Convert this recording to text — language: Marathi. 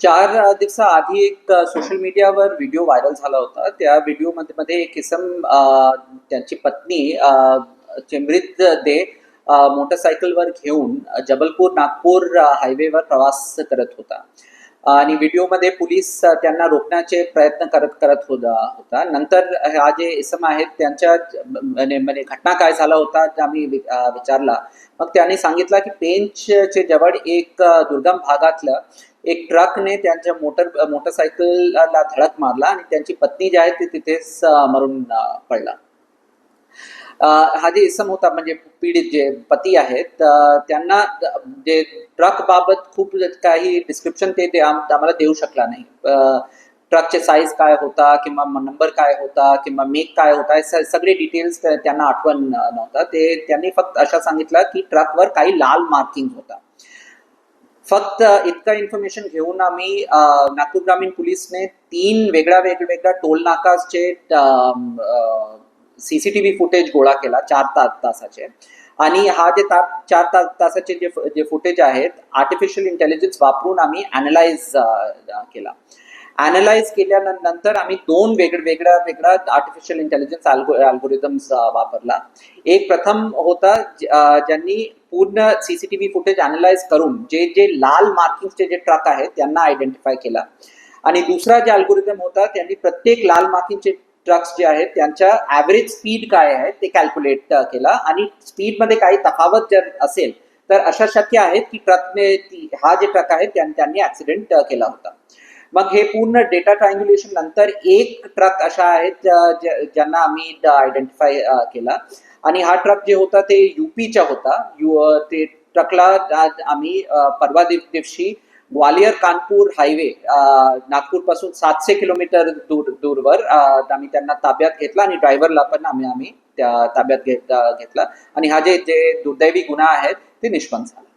चार दिवसाआधी एक सोशल मीडियावर व्हिडिओ व्हायरल झाला होता. त्या व्हिडिओमध्ये मध्ये एक किसम त्यांची पत्नी चिमृत दे मोटरसायकलवर घेऊन जबलपूर नागपूर हायवेवर प्रवास करत होता. आणि व्हिडिओमध्ये पोलीस त्यांना रोखण्याचे प्रयत्न करत करत होता नंतर हा जे इसम आहेत त्यांच्या म्हणजे, म्हणजे घटना काय झाला होता आम्ही विचारला. मग त्यांनी सांगितलं की पेंचचे जवळ एक दुर्गम भागातलं एक ट्रकने त्यांच्या मोटर मोटरसायकलला धडक मारला आणि त्यांची पत्नी जी आहे ती तिथेच मरून पडला. हा जे इसम होता म्हणजे पीडित जे पती आहेत त्यांना जे ट्रक बाबत खूप काही डिस्क्रिप्शन ते आम्हाला देऊ शकला नाही. ट्रकचे साईज काय होता किंवा नंबर काय होता किंवा मेक काय होता सगळे डिटेल्स त्यांना आठवण नव्हता. ते त्यांनी फक्त अशा सांगितलं की ट्रकवर काही लाल मार्किंग होता. फक्त इतका इन्फॉर्मेशन घेऊन आम्ही नागपूर ग्रामीण पोलीसने तीन वेगळ्या वेगवेगळ्या टोल नाकाचे सीसीटीव्ही फुटेज गोळा केला चार ता तासाचे. आणि हा जे ता चार ता तासाचे जे जे फुटेज आहेत आर्टिफिशियल इंटेलिजन्स वापरून आम्ही अनालाइज केला. अनालाइज केल्यानंतर आम्ही दोन वेगळ्या वेगळ्या वेगळा आर्टिफिशियल इंटेलिजन्स अल्गोरिदम्स वापरला. एक प्रथम होता ज्यांनी पूर्ण सीसीटीव्ही फुटेज अनालाइज करून जे जे लाल मार्किंगचे जे ट्रक आहेत त्यांना आयडेंटिफाय केला. आणि दुसरा जे अल्गोरिदम होता त्यांनी प्रत्येक लाल मार्किंगचे ट्रक्स जे आहेत त्यांच्या ॲव्हरेज स्पीड काय आहे ते कॅल्क्युलेट केला. आणि स्पीडमध्ये काही तफावत जर असेल तर अशा शक्य आहेत की ट्रकने हा जे ट्रक आहे त्यांनी ऍक्सिडेंट केला होता. मग हे पूर्ण डेटा ट्रायंग्युलेशन नंतर एक ट्रक अशा आहेत ज्यांना आम्ही आयडेंटिफाय केला. आणि हा ट्रक जे होता ते युपीचा होता. यु ते ट्रकला आम्ही परवा दिव दिवशी ग्वालियर कानपूर हायवे नागपूरपासून सातशे किलोमीटर दूर दूरवर आम्ही त्यांना ताब्यात घेतला आणि ड्रायव्हरला पण आम्ही आम्ही त्या ताब्यात घेत घेतला. आणि हा जे जे दुर्दैवी गुन्हा आहेत ते निष्पन्न झाला.